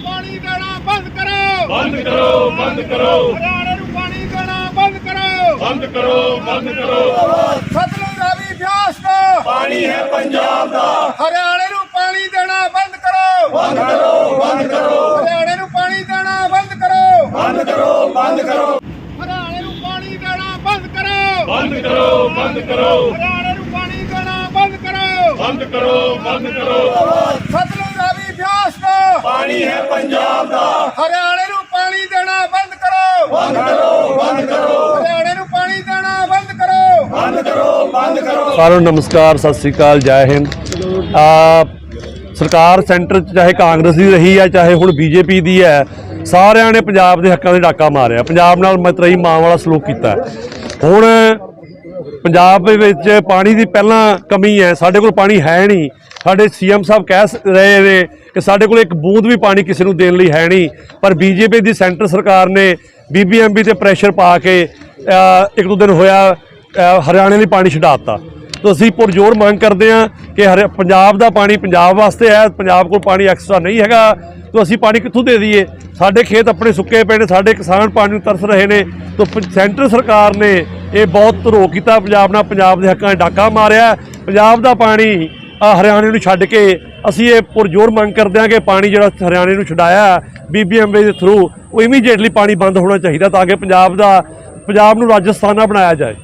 ਪਾਣੀ ਦੇਣਾ ਬੰਦ ਕਰੋ ਬੰਦ ਕਰੋ ਬੰਦ ਕਰੋ ਹਰਿਆਣੇ ਨੂੰ ਪਾਣੀ ਦੇਣਾ ਬੰਦ ਕਰੋ ਬੰਦ ਕਰੋ ਬੰਦ ਕਰੋ ਸਤਲੁਜ ਰਾਵੀ ਬਿਆਸ ਤੋਂ ਪਾਣੀ ਹੈ ਪੰਜਾਬ ਦਾ ਹਰਿਆਣੇ ਨੂੰ ਪਾਣੀ ਦੇਣਾ ਬੰਦ ਕਰੋ ਬੰਦ ਕਰੋ ਬੰਦ ਕਰੋ ਹਰਿਆਣੇ ਨੂੰ ਪਾਣੀ ਦੇਣਾ ਬੰਦ ਕਰੋ ਬੰਦ ਕਰੋ ਬੰਦ ਕਰੋ ਹਰਿਆਣੇ ਨੂੰ ਪਾਣੀ ਦੇਣਾ ਬੰਦ ਕਰੋ ਬੰਦ ਕਰੋ ਬੰਦ ਕਰੋ ਹਰਿਆਣੇ ਨੂੰ ਪਾਣੀ ਦੇਣਾ ਬੰਦ ਕਰੋ ਬੰਦ ਕਰੋ ਬੰਦ ਕਰੋ ਸਤਲੁਜ ਪਾਣੀ ਹੈ ਪੰਜਾਬ ਦਾ। ਹਰਿਆਣੇ ਨੂੰ ਪਾਣੀ ਦੇਣਾ ਬੰਦ ਕਰੋ। ਬੰਦ ਕਰੋ ਬੰਦ ਕਰੋ। ਹਰਿਆਣੇ ਨੂੰ ਪਾਣੀ ਦੇਣਾ ਬੰਦ ਕਰੋ। ਬੰਦ ਕਰੋ ਬੰਦ ਕਰੋ। ਸਾਰਿਆਂ ਨੂੰ ਨਮਸਕਾਰ ਸਤਿ ਸ੍ਰੀ ਅਕਾਲ ਜੈ ਹਿੰਦ। ਆ ਸਰਕਾਰ ਸੈਂਟਰ 'ਚ ਚਾਹੇ ਕਾਂਗਰਸ ਦੀ ਰਹੀ ਹੈ ਚਾਹੇ ਹੁਣ ਬੀਜੇਪੀ ਦੀ ਹੈ ਸਾਰਿਆਂ ਨੇ ਪੰਜਾਬ ਦੇ ਹੱਕਾਂ ਦੇ ਡਾਕਾ ਮਾਰਿਆ। ਪੰਜਾਬ ਨਾਲ ਮਤਰਈ ਮਾਂ ਵਾਲਾ ਸਲੂਕ ਕੀਤਾ ਹੁਣ ਪੰਜਾਬ ਦੇ ਵਿੱਚ ਪਾਣੀ ਦੀ ਪਹਿਲਾਂ ਕਮੀ ਹੈ ਸਾਡੇ ਕੋਲ ਪਾਣੀ ਹੈ ਨਹੀਂ। ਸਾਡੇ ਸੀਐਮ ਸਾਹਿਬ ਕਹਿ ਸ- ਰਹੇ ਨੇ ਕਿ ਸਾਡੇ ਕੋਲ ਇੱਕ ਬੂੰਦ ਵੀ ਪਾਣੀ ਕਿਸੇ ਨੂੰ ਦੇਣ ਲਈ ਹੈ ਨਹੀਂ, ਪਰ ਬੀਜੇਪੀ ਦੀ ਸੈਂਟਰ ਸਰਕਾਰ ਨੇ ਬੀਬੀਐਮਬੀ ਤੇ ਪ੍ਰੈਸ਼ਰ ਪਾ ਕੇ ਇੱਕ ਦੋ ਦਿਨ ਹੋਇਆ ਹਰਿਆਣੇ ਲਈ ਪਾਣੀ ਛਡਾਤਾ ਤਾਂ ਅਸੀਂ ਪੁਰਜੋਰ ਮੰਗ ਕਰਦੇ ਹਾਂ ਕਿ ਹਰ ਪੰਜਾਬ ਦਾ ਪਾਣੀ ਪੰਜਾਬ ਵਾਸਤੇ ਹੈ, ਪੰਜਾਬ ਕੋਲ ਪਾਣੀ ਐਕਸਟਰਾ ਨਹੀਂ ਹੈਗਾ, ਤਾਂ ਅਸੀਂ ਪਾਣੀ ਕਿੱਥੋਂ ਦੇ ਦਈਏ? ਸਾਡੇ ਖੇਤ ਆਪਣੇ ਸੁੱਕੇ ਪਏ ਨੇ, ਸਾਡੇ ਕਿਸਾਨ ਪਾਣੀ ਨੂੰ ਤਰਸ ਰਹੇ ਨੇ, ਤਾਂ ਪ- ਸੈਂਟਰ ਸਰਕਾਰ ਨੇ ਇਹ ਬਹੁਤ ਧਰੋ ਕੀਤਾ, ਪੰਜਾਬ ਨਾਲ ਪੰਜਾਬ ਦੇ ਹੱਕਾਂ 'ਚ ਡਾਕਾ ਮਾਰਿਆ। ਪੰਜਾਬ ਦਾ ਪਾਣੀ ਹਰਿਆਣੇ ਨੂੰ ਛੱਡ ਕੇ ਅਸੀਂ ਇਹ ਪੁਰਜੋਰ ਮੰਗ ਕਰਦੇ ਹਾਂ ਕਿ ਪਾਣੀ ਜਿਹੜਾ ਹਰਿਆਣੇ ਨੂੰ ਛਡਾਇਆ ਬੀਬੀਐਮਬੀ ਦੇ ਥਰੂ ਉਹ ਇਮੀਡੀਏਟਲੀ ਪਾਣੀ ਬੰਦ ਹੋਣਾ ਚਾਹੀਦਾ ਤਾਂ ਕਿ ਪੰਜਾਬ ਦਾ, ਪੰਜਾਬ ਨੂੰ ਰਾਜਸਥਾਨ ਨਾ ਬਣਾਇਆ ਜਾਏ।